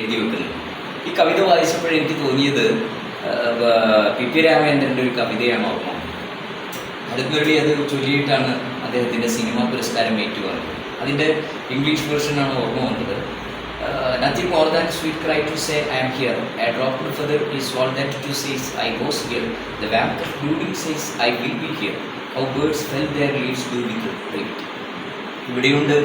എഴുതി വെക്കുന്നത്. ഈ കവിത വായിച്ചപ്പോൾ എനിക്ക് തോന്നിയത് പി പി രാമചന്ദ്രന്റെ ഒരു കവിതയാണ് ഓർമ്മ. അടുത്തൊരു അത് ചൊല്ലിയിട്ടാണ് അദ്ദേഹത്തിന്റെ സിനിമാ പുരസ്കാരം ഏറ്റുവാങ്ങുന്നത്? അതിന്റെ ഇംഗ്ലീഷ് വേർഷനാണ് ഓർമ്മ വന്നത്. Nothing more than sweet cry to say I am here I drop feather is all that to says I goes here the bank of blooding says I will be here how birds fell their leaves do with ഇവിടെയുണ്ട്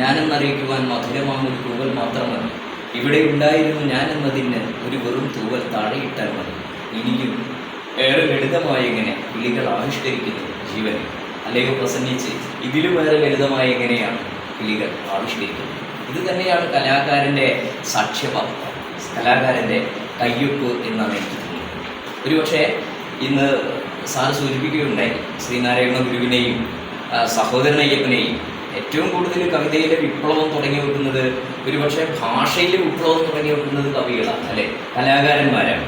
ഞാനെന്നറിയിക്കുവാൻ മധുരമാണ് ഒരു തൂവൽ മാത്രം മതി. ഇവിടെ ഉണ്ടായിരുന്നു ഞാൻ എന്നതിന് ഒരു വെറും തൂവൽ താഴെയിട്ടാൽ മതി. ഇനിയും ഏറെ ലളിതമായ എങ്ങനെ കിളികൾ ആവിഷ്കരിക്കുന്നു ജീവനെ? അല്ലെങ്കിൽ പ്രസംഗിച്ച് ഇതിലും ഏറെ ലളിതമായ എങ്ങനെയാണ് കിളികൾ ആവിഷ്കരിക്കുന്നത്? ഇത് തന്നെയാണ് കലാകാരന്റെ സാക്ഷ്യപത്രം. കലാകാരന്റെ കയ്യൊപ്പ് എന്നാണ് എനിക്ക് തോന്നുന്നത്. ഒരുപക്ഷെ ഇന്ന് സാർ സൂചിപ്പിക്കുകയുണ്ടായി ശ്രീനാരായണ ഗുരുവിനെയും സഹോദരനയ്യപ്പനെയും ഏറ്റവും കൂടുതൽ കവിതയിലെ വിപ്ലവം തുടങ്ങി വെക്കുന്നത് ഒരുപക്ഷെ ഭാഷയിലെ വിപ്ലവം തുടങ്ങി വെക്കുന്നത് കവികളാണ് അല്ലെ? കലാകാരന്മാരാണ്.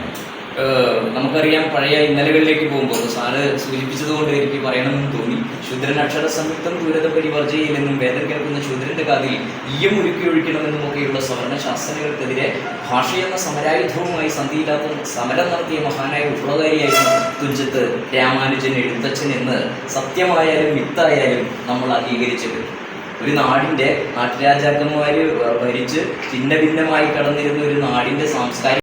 നമുക്കറിയാം പഴയ ഇന്നലകളിലേക്ക് പോകുമ്പോൾ സാറ് സൂചിപ്പിച്ചതുകൊണ്ട് എനിക്ക് പറയണമെന്ന് തോന്നി. ശുദ്രൻ അക്ഷര സംയുക്തം ദൂരത പരിവർജയിലെന്നും വേദം കേൾക്കുന്ന ശുദ്രന്റെ കാതിൽ ഈയം ഒരുക്കി ഒഴിക്കണമെന്നും ഒക്കെയുള്ള സവർണ ശാസ്ത്രങ്ങൾക്കെതിരെ ഭാഷയെന്ന സമരായുധവുമായി സന്ധിയില്ലാത്ത സമരം നടത്തിയ മഹാനായ വിപ്ലവകാരിയായിരുന്നു തുഞ്ചത്ത് രാമാനുജൻ എഴുത്തച്ഛൻ എന്ന് സത്യമായാലും മിത്തായാലും നമ്മൾ അംഗീകരിച്ചിട്ടുണ്ട് ഒരു നാടിന്റെ നാട്ടുരാജാക്കന്മാർ ഭരിച്ച് ഭിന്ന ഭിന്നമായി കടന്നിരുന്ന ഒരു നാടിന്റെ സാംസ്കാരിക